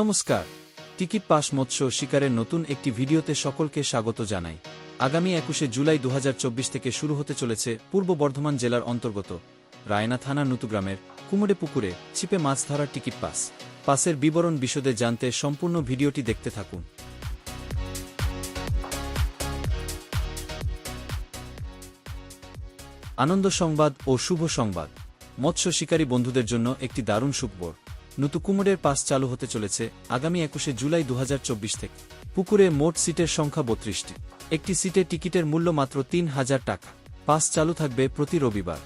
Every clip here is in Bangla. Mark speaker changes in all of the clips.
Speaker 1: নমস্কার। টিকিট পাস মৎস্য শিকারের নতুন একটি ভিডিওতে সকলকে স্বাগত জানাই। আগামী একুশে জুলাই দু হাজার চব্বিশ থেকে শুরু হতে চলেছে পূর্ব বর্ধমান জেলার অন্তর্গত রায়না থানার নতুগ্রামের কুমড়ে পুকুরে ছিপে মাছ ধরার টিকিট পাস। পাসের বিবরণ বিশদে জানতে সম্পূর্ণ ভিডিওটি দেখতে থাকুন। আনন্দ সংবাদ ও শুভ সংবাদ। মৎস্য শিকারী বন্ধুদের জন্য একটি দারুণ সুখবর। নতু কুমোরের পাস চালু হতে চলেছে আগামী একুশে জুলাই দু হাজার চব্বিশ থেকে। পুকুরে মোট সিটের সংখ্যা বত্রিশটি। একটি সিটে টিকিটের মূল্য মাত্র তিন হাজার টাকা। পাস চালু থাকবে প্রতি রবিবার।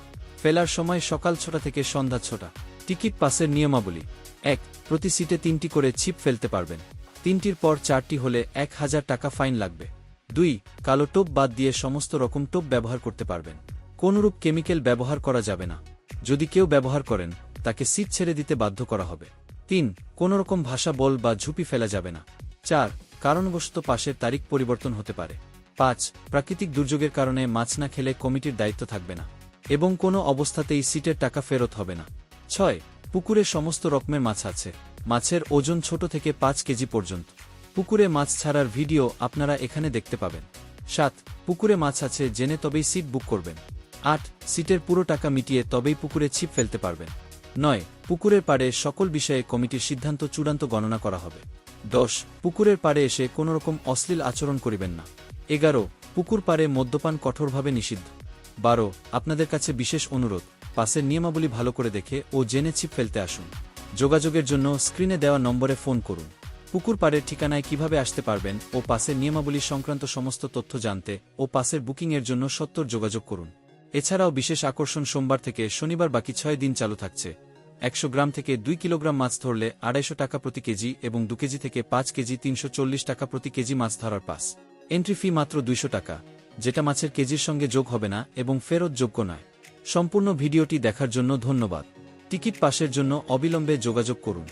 Speaker 1: ফেলার সময় সকাল ছটা থেকে সন্ধ্যা ছটা। টিকিট পাসের নিয়মাবলী। এক, প্রতি সিটে তিনটি করে ছিপ ফেলতে পারবেন। তিনটির পর চারটি হলে এক হাজার টাকা ফাইন লাগবে। দুই, কালো টোপ বাদ দিয়ে সমস্ত রকম টোপ ব্যবহার করতে পারবেন। কোনরূপ কেমিক্যাল ব্যবহার করা যাবে না। যদি কেউ ব্যবহার করেন তাকে সিট ছেড়ে দিতে বাধ্য করা হবে। তিন, কোনোরকম ভাষা বল বা ঝুপি ফেলা যাবে না। চার, কারণবশত পাশের তারিখ পরিবর্তন হতে পারে। পাঁচ, প্রাকৃতিক দুর্যোগের কারণে মাছ না খেলে কমিটির দায়িত্ব থাকবে না এবং কোনো অবস্থাতেই সিটের টাকা ফেরত হবে না। ছয়, পুকুরে সমস্ত রকমের মাছ আছে। মাছের ওজন ছোট থেকে পাঁচ কেজি পর্যন্ত। পুকুরে মাছ ছাড়ার ভিডিও আপনারা এখানে দেখতে পাবেন। সাত, পুকুরে মাছ আছে জেনে তবেই সিট বুক করবেন। আট, সিটের পুরো টাকা মিটিয়ে তবেই পুকুরে ছিপ ফেলতে পারবেন। নয়, পুকুরের পাড়ে সকল বিষয়ে কমিটির সিদ্ধান্ত চূড়ান্ত গণনা করা হবে। দশ, পুকুরের পাড়ে এসে কোনোরকম অশ্লীল আচরণ করিবেন না। এগারো, পুকুর পাড়ে মদ্যপান কঠোরভাবে নিষিদ্ধ। বারো, আপনাদের কাছে বিশেষ অনুরোধ, পাসের নিয়মাবলী ভালো করে দেখে ও জেনে ছিপ ফেলতে আসুন। যোগাযোগের জন্য স্ক্রিনে দেওয়া নম্বরে ফোন করুন। পুকুর পাড়ের ঠিকানায় কীভাবে আসতে পারবেন ও পাসের নিয়মাবলী সংক্রান্ত সমস্ত তথ্য জানতে ও পাসের বুকিংয়ের জন্য সত্তর যোগাযোগ করুন। এছাড়াও বিশেষ আকর্ষণ সোমবার থেকে শনিবার বাকি ছয় দিন চালু থাকছে। একশো গ্রাম থেকে দুই কিলোগ্রাম মাছ ধরলে আড়াইশো টাকা প্রতি কেজি এবং দু কেজি থেকে পাঁচ কেজি তিনশো চল্লিশ টাকা প্রতি কেজি মাছ ধরার পাস। এন্ট্রি ফি মাত্র দুইশো টাকা, যেটা মাছের কেজির সঙ্গে যোগ হবে না এবং ফেরত যোগ্য নয়। সম্পূর্ণ ভিডিওটি দেখার জন্য ধন্যবাদ। টিকিট পাশের জন্য অবিলম্বে যোগাযোগ করুন।